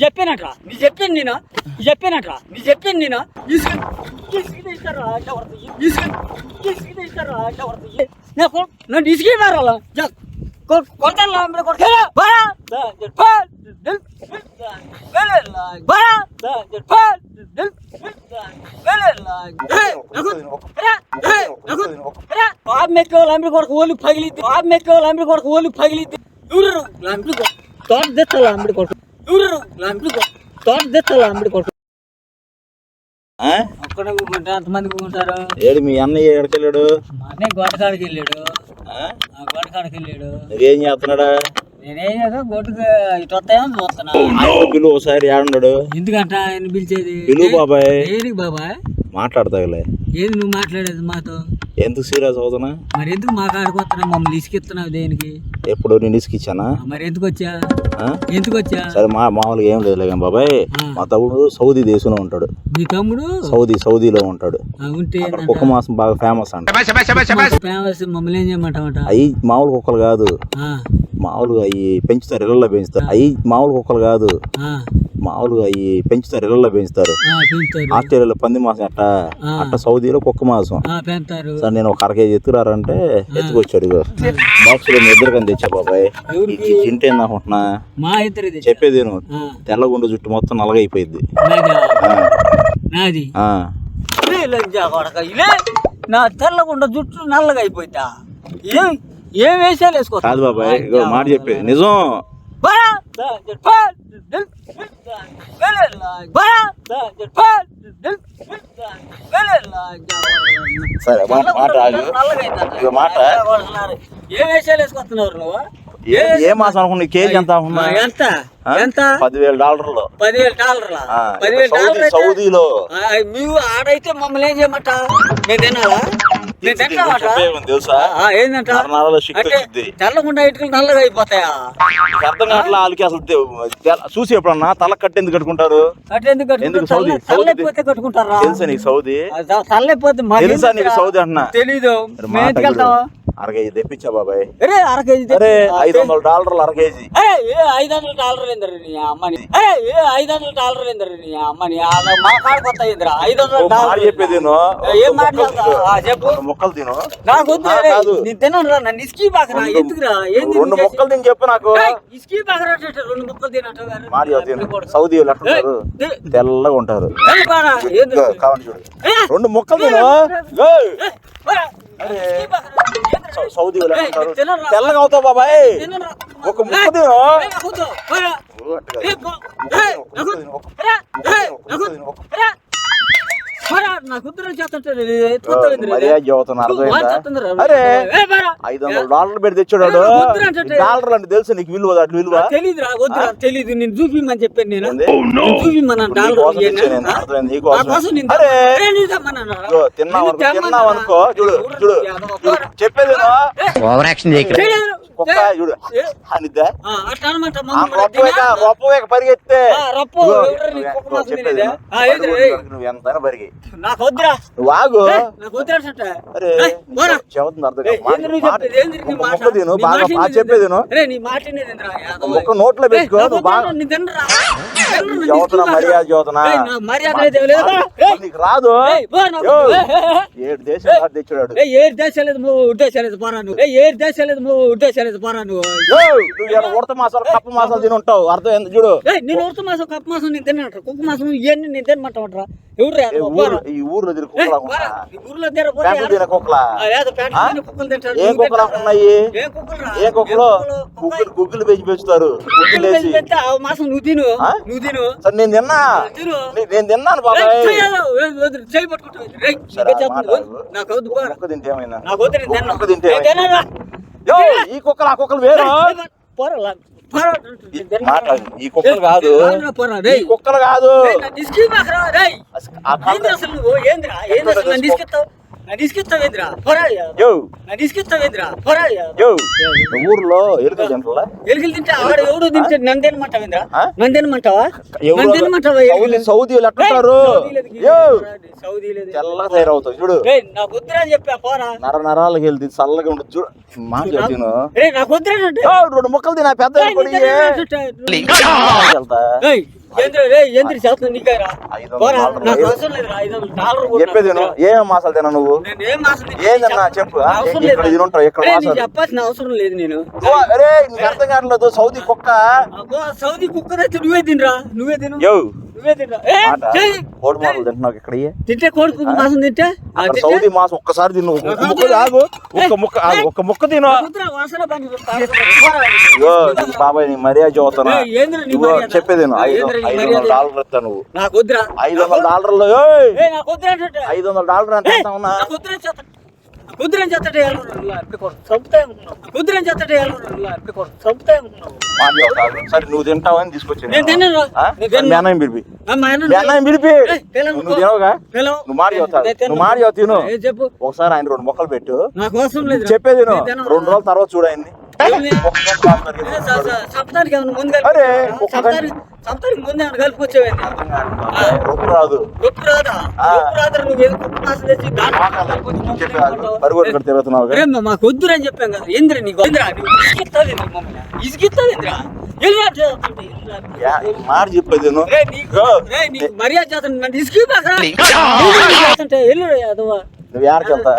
చెప్పానట్రా నీ చెప్పాను నేను చెప్పానట్రా నీ చెప్పాను నేను నన్ను ఇసుకే మారాలా కొట్టాలా మీరు పాపం ఎక్కే లంబడి కొడుకు ఓళ్ళు పగిలిద్ది. పాపం ఎక్కే లంబడి కొడుకు ఓళ్ళు పగిలిద్ది. కొడుకు. తోట తెచ్చా ఎవరు? లంబడి కొడుకు. తోట తెచ్చా? ఒక్కడ అంతమంది కూకుంటారు. ఏడు మీ అన్నయ్య ఎక్కడికి వెళ్ళాడు మా అన్నయ్య గోటకాడికి వెళ్ళాడు ఆ? ఆ గోటకాడికి వెళ్ళాడు నువ్వేం చేస్తున్నాడా? నేనేం చేస్తా గోటుకు ఇటు వస్తాయని చూస్తున్నా. పిలువు ఒకసారి ఏడున్నాడు ఎందుకంట ఆయన పిలిచేది? పిలువు బాబాయ్. బాబాయ్? మాట్లాడతావులే. ఏది నువ్వు మాట్లాడేది మాతో? ఎందుకు సీరియస్ అవుతున్నా? మరి ఎందుకు మా కాడికి మమ్మల్ని ఇసుకిస్తున్నావు దేనికి? ఎప్పుడు నేను ఇసుకిచ్చానా? మరి ఎందుకు వచ్చా? ఆ? ఎందుకు వచ్చా? సరే మా మామూలుగా ఏం లేదు కానీ బాబాయ్. మా తమ్ముడు సౌదీ దేశంలో ఉంటాడు. మీ తమ్ముడు? సౌదీ సౌదీలో ఉంటాడు. ఉంటే కుక్క మాసం బాగా ఫేమస్ అంట. ఫేమస్ మమ్మల్ని ఏం చేయమంటావట? అవి మామూలు కుక్కలు కాదు. ఆ, మామూలుగా అవి పెంచుతారు ఇళ్ళల్లో పెంచుతారు. అవి మామూలు కుక్కలు కాదు. ఆ, మామూలుగా అవి పెంచుతారు ఇళ్ళల్లో పెంచుతారు. ఆస్ట్రేలియాలో పంది మాసం అట్ట. అట్ట సౌదీలో కుక్క మాసం. సార్ నేను ఒక అర కేజీ ఎత్తుకురారంటే ఎత్తుకొచ్చాడు. బాక్స్లో ఇద్దరు కానీ తెచ్చా బాబాయ్? తింటే అనుకుంటున్నా చెప్పేది ఆ, తెల్లగుండు జుట్టు మొత్తం నల్లగైపోయింది. నాదా? ఇలే! నా తెల్లగుండ జుట్టు నల్లగా అయిపోయిందా ఏం ఏం వేసాలు వేసుకో? కాదు బాబాయ్ మాట చెప్పేది. నిజం. సరే మాట మాట ఆగు ఇగో మాట. ఏ వేషాలు వేసుకొస్తున్నారు నువ్వు? ఏ మాసం అనుకున్నా కేజీ ఎంత ఎంత? ఎంత? పదివేల డాలర్లు. పదివేలు డాలర్లా? పదివేలు డాలర్ సౌదీలో. మీరు ఆడైతే మమ్మల్ని ఏం చేయమంట మేము తినాలా? తెలుసా? తెల్లగుండా ఇటుకలు నల్లగా అయిపోతాయా? అర్థం కావట్లే? వాళ్ళకి అసలు చూసి ఎప్పుడన్నా తల కట్టి ఎందుకు కట్టుకుంటారు? ఎందుకు కట్టుకుంటారు? సౌదీ? తెలుసా నీకు సౌదీ? తెలుసా నీకు? సౌదీ అంటున్నా? తెలీదు. అర కేజీ తెప్పించా బాబాయ్. అరే అర కేజీ అరే ఐదు వందల డాలర్లు అర కేజీ. అరే ఐదు వందల డాలర్ ఏందరు నీ అమ్మని అరే ఐదు వందల డాలర్ ఏందరు నీ అమ్మని మా కాడికి వస్తా ఏందిరా? ఐదు వందల డాలర్ చెప్పేది. ఏం మాట ముక్కలు చెప్తా? ఆ, చెప్పు. ముక్కలు తిను. నాకు వద్దు ఆ, రే. కాదు. నేను తినను రా నన్ను ఇసుకీ బాకరా రెండు- ఎందుకురా ఏంది రెండు ముక్కలు తిని చెప్పు నాకు. ఇసుకీ బాకరా రెండు ముక్కలు తినట్టు సౌదీ వాళ్ళు తెల్లగా ఉంటారు. కావండి చూడు. రెండు ముక్కలు తిను సౌదీ వాళ్ళు. తెల్లగా అవుతావు బాబాయ్. ఒక ముక్క తిను. ముక్క తిను, ఐదు వందల డాలర్లు పెట్టి తెచ్చాడు వద్దురా అంటే. డాలర్ అంటే తెలుసు నీకు విలువ అటు విలువ. వద్దురా తెలీదు. నేను చూపిమ్మని చెప్పాను నేను. ఇదిగో, తిన్నావు? తిన్నావు అనుకో చూడు చూడు. చెప్పేది విను. ఓవర్ యాక్షన్ చేయకు. చేయలేదు. కుక్క చూడు. అనిద్దా? రొప్పవేక పరిగెత్తే. చెప్పేది నువ్వు ఎంతైనా పరిగి నాకు వద్దురా నువ్వు ఏ, నాకు వద్దురా. అరే. చెబుతుంది అర్థం నువ్వు చెప్పేది? ఏంది నీ ఒక మాట? ముక్క తిను నీ బాగా నోట్లో పెట్టుకో నువ్వు బాగా చదువుతున్నా. మర్యాద చదువుతున్నా మర్యాద రాదు. ఏడు దేశం తెచ్చాడు. ఏడు దేశాలేదు నువ్వు ఉద్దేశాలేదు పోరా నువ్వు. ఏడు దేశాలేదు నువ్వు ఉద్దేశాలేదు పోరా నువ్వు. ఉడత మాసాలు కప్ప మాసాలు తిని ఉంటావు అర్థం ఏంది చూడు. నేను ఉడత మాసం కప్ప మాసం నేను తినట కుక్క మాసం ఇవన్నీ నేను తినమంటావట్రా? ఎవరు ఈ ఊర్లో తిరిగి కుక్కలా ఊర్లో ఏం? ఉన్నాయి? ఏ కుక్కలు కుక్క- గుగ్గులు గుగ్గులు పెంచి పెంచుతారు. గుగ్గులు వేసి. మాసం నువ్వు తిను. తిను. సరే నేను తిన్నా. తిను. నేను తిన్నాను బాబాయ్. పోరా. కుక్క తింటే ఏమైనా నాకు ఈ కుక్కలు ఆ కుక్కలు వేరు? పోరా. ఈ కుక్కలు కాదు. ఈ. కుక్కలు కాదు. ఆ ఊర్లో ఎలుక జంటలా ఎలుకలు తింటే ఆడ ఎవడు తింటే నన్ను తినమంటావేంద్రా? నన్ను తినమంటావా నన్ను తినమంటావా సౌదీ సౌదీలు లేదు తెల్లగా తయారవుతావు చూడు నాకు వద్దురా చెప్పా పోరా నర నరాలకు వెళ్తే చల్లగా ఉండదు చూడు మాట చెప్తాను రే నాకు వద్దురా అంటే యో, రెండు ముక్కలు తినా పెద్ద వెళ్తా చెప్పేది నాకు విను. ఏం మాసాలు తినా నువ్వు? ఏందన్నా చెప్పు ఇక్కడ ఇది ఉంటావు ఇక్కడ చెప్పాల్సిన అవసరం లేదు నేను. అరే నీకు అర్థం కావట్లేదు సౌదీ కుక్క. సౌదీ కుక్క నువ్వే తినరా? నువ్వే తిను. కోడి తింటున్నావు ఇక్కడ. తింటే కోడి మాసం తింటే? సౌదీ మాసం ఒక్కసారి తిను. ఒక్క ముక్క ఆగు ఒక్క ముక్క ఆగు ఒక్క ముక్క తిను. బాబాయ్ నీ మర్యాద చదువుతున్నా. ఇగో? చెప్పేది. ఐదు? వందల డాలర్లు ఇస్తా నువ్వు. ఐదు వందల డాలర్లు ఐదు వందల డాలర్ ఇస్తా ఉన్నా వద్దురా చేతటే. సరే నువ్వు తింటావని తీసుకొచ్చింది నేను పిలిపి. పిలిపి. నువ్వు తినవుగా? పిలవు. నువ్వు ఏ చెప్పు. ఒకసారి ఆయన రెండు మొక్కలు పెట్టు. చెప్పేది. రెండు రోజుల తర్వాత చూడండి ముందు అరే, రొప్పు రాదు. రాదా? రాదా? నువ్వు ఏదో తిరుగుతున్నావు మాకు వద్దురా అని చెప్పాం కదా. ఇంద్ర నీకు? ఇసుకిస్తావు ఇంద్ర మమ్మల్ని. మాట చెప్పేది మర్యాద చేస్తాను. నన్ను ఇసుకి చేస్తుంటే యాదవ నువ్వు యాడికి వెళ్తా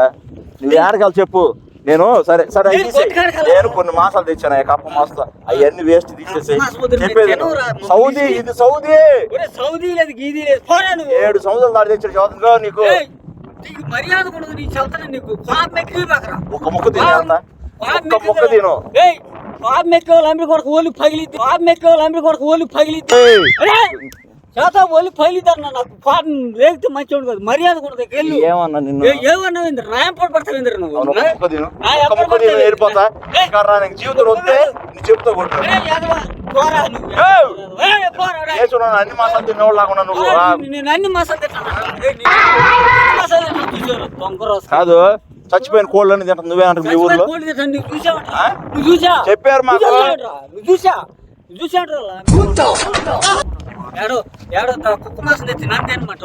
నువ్వు యాడికి వెళ్తా చెప్పు. నేను సరే సరే నేను కొన్ని మాసాలు తెచ్చాను ఆ కప్ప మాసం అవన్నీ వేస్ట్ తీసేసి చెప్పేది సౌదీ ఇది సౌదీ. సౌదీ లేదు గీదీ లేదు. ఏడు సముద్రాలు దాడి తెచ్చాడు చదువుతుందో నీకు. మర్యాద కూడా నీ చెప్తాను నీకు. ఒక ముక్క తిని ఒక్క ముక్క తిను. ఎక్కే వాళ్ళు అమ్మి కొడుకు ఓళ్ళు పగిలిద్ది. ఎక్కే వాళ్ళు అమ్మి కొడుకు ఓళ్ళు పగిలిద్ది. చేత ఓళ్ళు పగిలిద్దారు నాకు పాపం రేగితే మంచిగా కాదు. మర్యాద కూడా వెళ్ళు. ఏమన్నా నిన్ను? ఏ- ఏమన్నావు ఇంద్ర నాయం పొడి పడతావు? ఇంద్ర నువ్వు. జీవితం వస్తే చెప్తా అన్ని మాసాలు తినేవాళ్ళు లేకుండా నువ్వు. నేను- నేను అన్ని మసాలు తింటాను. కాదు చచ్చిపోయిన కోళ్ళని తింటాను. నువ్వే అంటావు మీ ఊర్లో? చూసా చెప్పారు మాకు. నువ్వు చూసా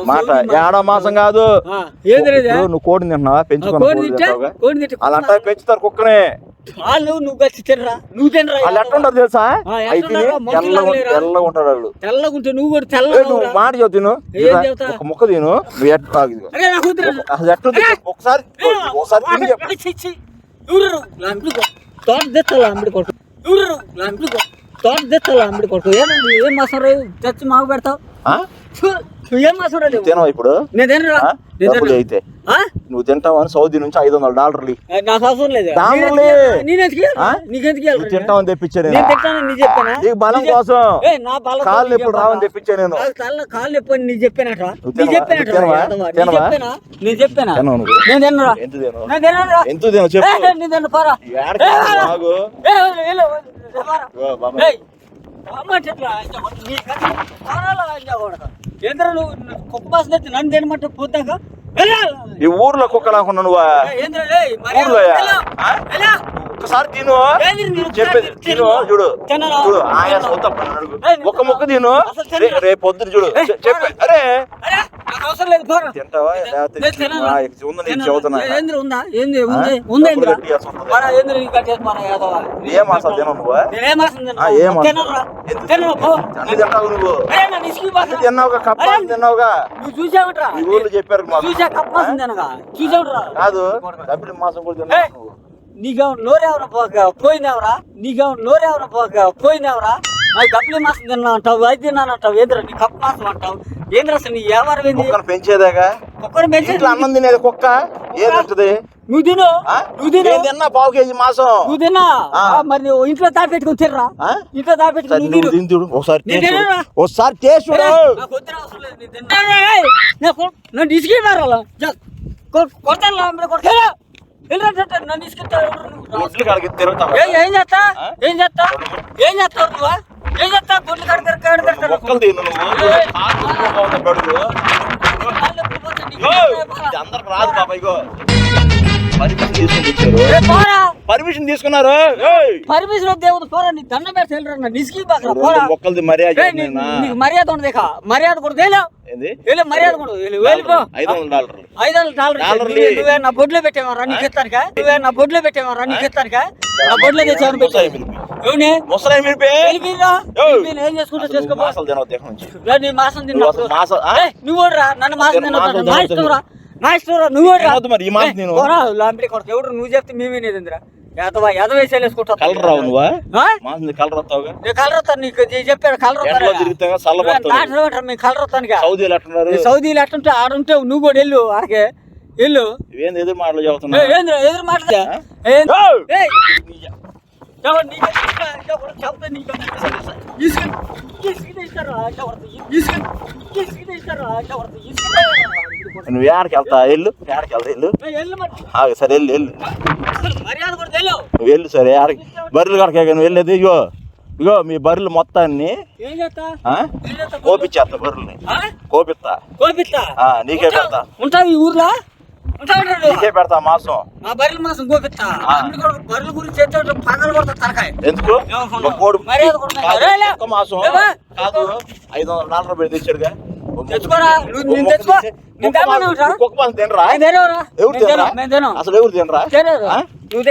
మాట ఏడా మాసం. కాదు. నువ్వు కోడిని తింటున్నావా? ఆ, పెంచుకున్న కోడి కోడి తింటే తింటావుగా కోడి తింటే అలా అంటా పెంచుతారు కుక్కనే. వాళ్ళు నువ్వు కలిసి తినరా? నువ్వు తినరా? వాళ్ళు ఎట్లా ఉంటారు తెలుసా? ఆ, ఎట్లా అయితే ఉంటారో? మనుషులు తెల్లగా? తెల్లగా ఉంటారు వాళ్ళు. తెల్లగుంటే నువ్వు కూడా ఏ, తెల్లగా నువ్వు. మాట చెబుతాను? ఒక ముక్క తిను. నువ్వు ఎట్లా. అసలు ఎట్లా? ఒకసారి ఒకసారి. ఎవరు? తోట తెచ్చాలా కొట్టు ఎవరు? లాంటి కొ- తోట తెచ్చాలా? అంబడి కొట్టు ఏమండి? ఏం మాసం రా? తెచ్చి మాకు పెడతావు? తినవా ఇప్పుడు డబ్బులు? అయితే? నువ్వు తింటావని సౌదీ నుంచి ఐదు వందల డాలర్లు నాకు అవసరం లేదు దానిలే. నేనెందుకు ఇయ్యాలి? ఆ? నీకెందుకు నువ్వు ఇయ్యాలి? తింటావని తెప్పించా నేను నేను తింటాను నీ చెప్పానా నీకు బలం కోసం కాళ్ళు ఎప్పుడు చెప్పానా? రావని తెప్పించా నేను కాళ్ళు ఎప్పుడు నీ చెప్పానట నువ్వు నీ? చెప్పానట? చెప్పానా నేను చెప్పానా ఎంత చెప్పు తిన్న పారా? ఇంకా నువ్వు కుక్క బాస్ తెచ్చి నన్ను తినమంటే పోతాక? ఈ ఊర్లో కుక్క లేకుండా నువ్వు. ఏంద్రా ఒకసారి తిను. చెప్పేది. తిను. చూడు. చూడు. అడుగు. ఏయ్, ఒక ముక్క తిను. రేపు పొద్దున చూడు. చెప్పే. అరే. అవసరం లేదు తింటావా? ఏ, అసలు నువ్వు నువ్వు. తిన్నావుగా కప్ప అరే, తిన్నావుగా? నువ్వు చూసావట్రా? ఊర్లో చెప్పారు చూసా చూసావట్రా? కాదు డబ్బులు మాసం కూడా తిన్నావు నీకేమో నోరేవరా పోక పోయినావరా? నీకేమో నోరేవరా పోక పోయినావరా? నాకు కప్పులే మాసం తిన్నా అంటావు అది తిన్నాను అంటావు ఏంద్రా నీ కప్పు మాసం అంటావు? ఏంద్రా అసలు నీ వ్యాపారం ఏంది? కుక్కను పెంచేదాగా ఒక్కడి మెచ్చి ఇంట్లో అన్నం తినేది కుక్క? ఏం తింటది నువ్వు తిను? నువ్వు తిను. నేను తిన్నా? పావు కేజీ మాసం. నువ్వు తిన్నా? మరి ఇంట్లో దాపెట్టుకుని తిర్రా ఆ? ఇంట్లో దాపెట్టుకుని సరే, నువ్వు తిను. చూడు. ఒకసారి. ఒకసారి టేస్ట్ చూడు. నాకు ఇసుకే మారాలా కొడతాను కొడతా. వెళ్ళరా నన్ను తిరుగుతావా? ఏం చేస్తా? ఏం చేస్తా? ఏం చేస్తావు నువ్వు ఏం చేస్తా గుడ్లు కడతారు అందరికి రాదు బాబాయ్ పర్మిషన్ తీసుకుని ఇచ్చారు ఏ, పోరా. పర్మిషన్ తీసుకున్నారు! పర్మిషన్ వద్ద దేవుడు పోరా నీ దండం పెడితే వెళ్ళరా నిసికి బాకరా పోరా. మర్యాద? నీకు మర్యాద ఉండదు ఇక. మర్యాద కూడా తేలో. ఏంది? మర్యాద కూడా వెళ్ళు వెళ్ళిపో ఐదు వందల డాలర్లు. ఐదు వందల డాలర్ డాలర్లు నువ్వే నువ్వే నా బొడ్లో పెట్టేవారా నీకు ఇస్తానుక నువ్వే నా బొడ్లో పెట్టేవారా నీకు ఇస్తానుక నా బొడ్లో తెచ్చావని ముసలి పెట్టావు? పిలిపి. ఎవని ముసలి పిలిపి. వెళ్ళిపోయిరా ఏయ్! వెళ్ళిపోయిరా, ఏం చేసుకుంటా చేసుకోపో మాసం? ఏయ్, నువ్వు నన్ను మాసం నేను నువ్వు మరి, ఈ లాంటి కొడుకు ఎవడు నువ్వు చెప్తే కలర్ రావు నువ్వా కలర్ వస్తావుగా నేను కలర్ వస్తాను నీకు చె- చెప్పాను కలర్ ఎండలో తిరుగుతాగా చల్లబడతావు మేము కలర్ వస్తాను సౌదీలు ఎట్టుంటే ఆడుంటే నువ్వు కూడా వెళ్ళు ఆడికే వెళ్ళు ఏంది ఎదురు మాటలు చెబుతున్నా ఎదురు ఇస్తారా ఇస్తారా నువ్వు ఏడకి వెళ్తా? వెళ్ళు. ఏడకి వెళ్తా? వెళ్ళు. ఆగు సరే వెళ్ళు వెళ్ళు. నువ్వు వెళ్ళు సరే ఏడకి బర్రెలు కడకే నువ్వు వెళ్ళేది? ఇగో ఇగో మీ బర్రెలు మొత్తాన్ని ఏం చేస్తా? ఆ? ఏం చేస్తా కోపిచ్చేస్తా బర్రెల్ని? కోపిస్తా. కోపిస్తా? నీకే పెడతా. ఉంటావు ఈ ఊర్లో? నీకే పెడతా మాసం. మా బర్రెల మాసం కోపిస్తా. ఆ. అప్పుడు కూడా బర్రెల గురించి చెప్తే పగలు కొడతా తలకాయ. ఎందుకు? కోడి మాసం? కాదు ఐదు వందల డాలర్ పెట్టి తెచ్చాడుగా. తెచ్చుకోరా. తెచ్చుకో. అసలు ఎవరు తినరా? నువ్వు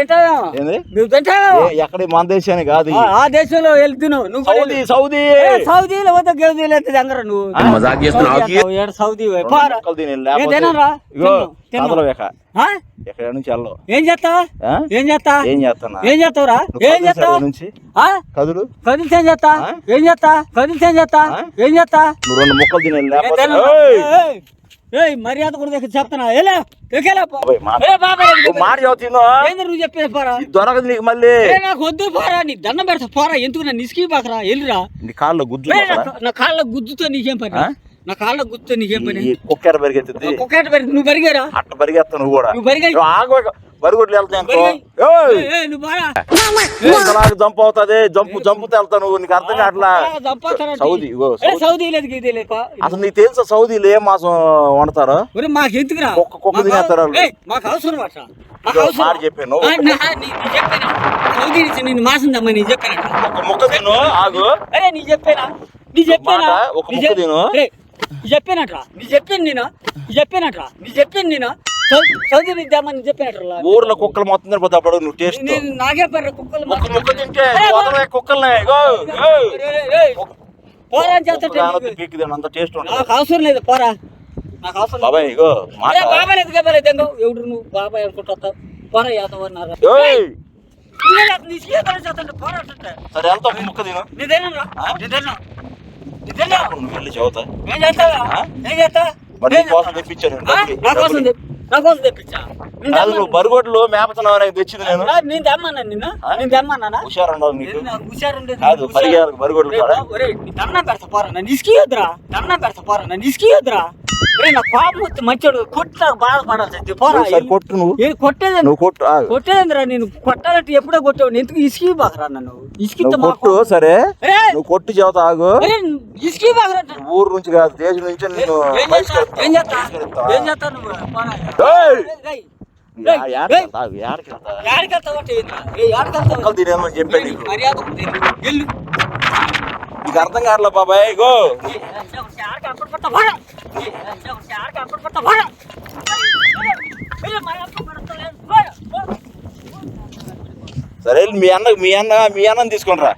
నువ్వు ఎక్కడ మన దేశాన్ని కాదు ఆ- ఆ దేశంలో వెళ్ళి తిను. నువ్వు సౌదీ. సౌదీ! సౌదీలో పోతే దగ్గర నువ్వు. సౌదీ? ఎక్కడ నుంచి వెళ్ళవు ఏం చేస్తా ఆ? ఏం చేస్తా ఏం చేస్తున్నా? ఏం చేస్తావురా? ఏం కదులు చేస్తా సైడ్ నుంచి? కదులు. కదిలితే ఏం చేస్తా? ఏం చేస్తా? కదిలితే ఏం చేస్తా? ఏం చేస్తా? నువ్వు రెండు ముక్కలు తిని నేను లేకపోతే తినను. ఏయ్! మర్యాద కూడా దగ్గర చెప్తున్నా. ఏలే ఎక్కేలే మాట. నువ్వు చెప్పేది పోరా? దొరకదు నీకు మళ్ళీ. ఏ నాకు వద్దు పోరా. నీ దండం పెడతా పోరా. ఎందుకు నా నిసికి బాకరా వెళ్ళిరా నీ కాళ్ళు గుద్దు నా కాళ్ళ గుద్దుతో నీకేం పని? నా కాళ్ళ గుద్దుతో నీకేం పని? ఈ కుక్కర పరిగెత్తుద్ది. ఒక్కటి పెరిగి నువ్వు పెరిగారా? అట్ట పరిగెత్తా నువ్వు కూడా. నువ్వు పరిగె నువ్వు ఆగు. బరిగొడ్లు వెళ్తా అనుకో. పరిగె- ఏయ్! ఏ, ఏ, నువ్వు పోరా ఇంతలాగా జంప్ అవుతుంది? జంపు జంపుతో వెళ్తా నువ్వు. నీకు అర్థం కావట్లా. Saudi Saudi. లేదు. అసలు నీకు తెలుసా సౌదీలో ఏం మాసం వండుతారు? మాకు కుక్క- కుక్క తినేస్తారు అవసరం మాట చెప్పాను. సౌదీ నుంచి నేను నీ చెప్పాను? ఒక ముక్క తిను ఆగు. అరే నీ చెప్పానా? నీ చెప్పానా? మాట, ఒక నీ ముక్క చెప్- తిను. రే, నీ చెప్పానట్రా? నీ చెప్పాను నేను. నీ చెప్పానట్రా? నీ చెప్పాను నేను. నుంచి తెమ్మని చెప్పానట్రా ఊర్లో కుక్కలు మొత్తం తినిపోతే అప్పుడు నువ్వు టేస్ట్ నాగే పర్ర కుక్కలు ముక్క తింటే కుక్కల్ని పోరా అని కుక్క చేస్తుంటే కానొద్దు, నీకు- పీక్కి తిను, అంత టేస్ట్ నాకు అవసరం లేదు పోరా. నాకు అవసరం. బాబాయ్ ఇగో బాబాయ్ లేదు బాబాయ్ లేదు ఎంగో ఎవడు నువ్వు? బాబాయ్ అనుకుంటా పోరా యాదవన్నారా ఏయ్! పోరా సరే వెళ్తా ముక్క తిను? నీదేనా? నీదేనా నీదేనా నువ్వు వెళ్ళి చదువుతా? ఏం చేస్తావా ఆ? ఏం చేస్తా. మరి నీ కోసం? డబ్బులు. నా కోసం నా కోసం తెప్పించా కాదు నువ్వు తెమ్మన్నా. బరిగొడ్లు మేపతున్నావు అనేది తెచ్చింది నేను నేను తెమ్మన్నా నిన్న? నేను తెమ్మన్నానా హుషారు ఉండవు నీకు నాకు హుషారుండేది? కాదు, హుషారు. పరిగెలకు బరిగొడ్లు రేయ్, నీ దండం పెడతా పోరా నన్ను ఇసుకియొద్దురా దండం పెడతా పోరా నన్ను ఇసుకియొద్దురా నా కోపం మంచోడు కొట్ట బాధపడాల్సి వస్తుంది. పోరా కొట్టు నువ్వు. ఏ కొట్టేది నువ్వు కొట్టు. కొట్టేదిరా నేను? కొట్టాలంటే ఎప్పుడో కొట్టావు? ఎందుకు ఇసుకి బాకరా నన్ను? నువ్వు కొట్టు సరే. రే, నువ్వు కొట్టు చెబుతా ఆగు. రే, ఇసుకి బాకరా ఊరు నుంచి కాదు దేశం నుంచి నేను ఏం చేస్తా ఏం చేస్తా నువ్వు? కుక్కలు తినేమని చెప్పాను మర్యాద నీకు అర్థం కావట్లే బాబాయ్ గో లేదు. సరే మీ అన్న మీ అన్న మీ అన్నని తీసుకుని రా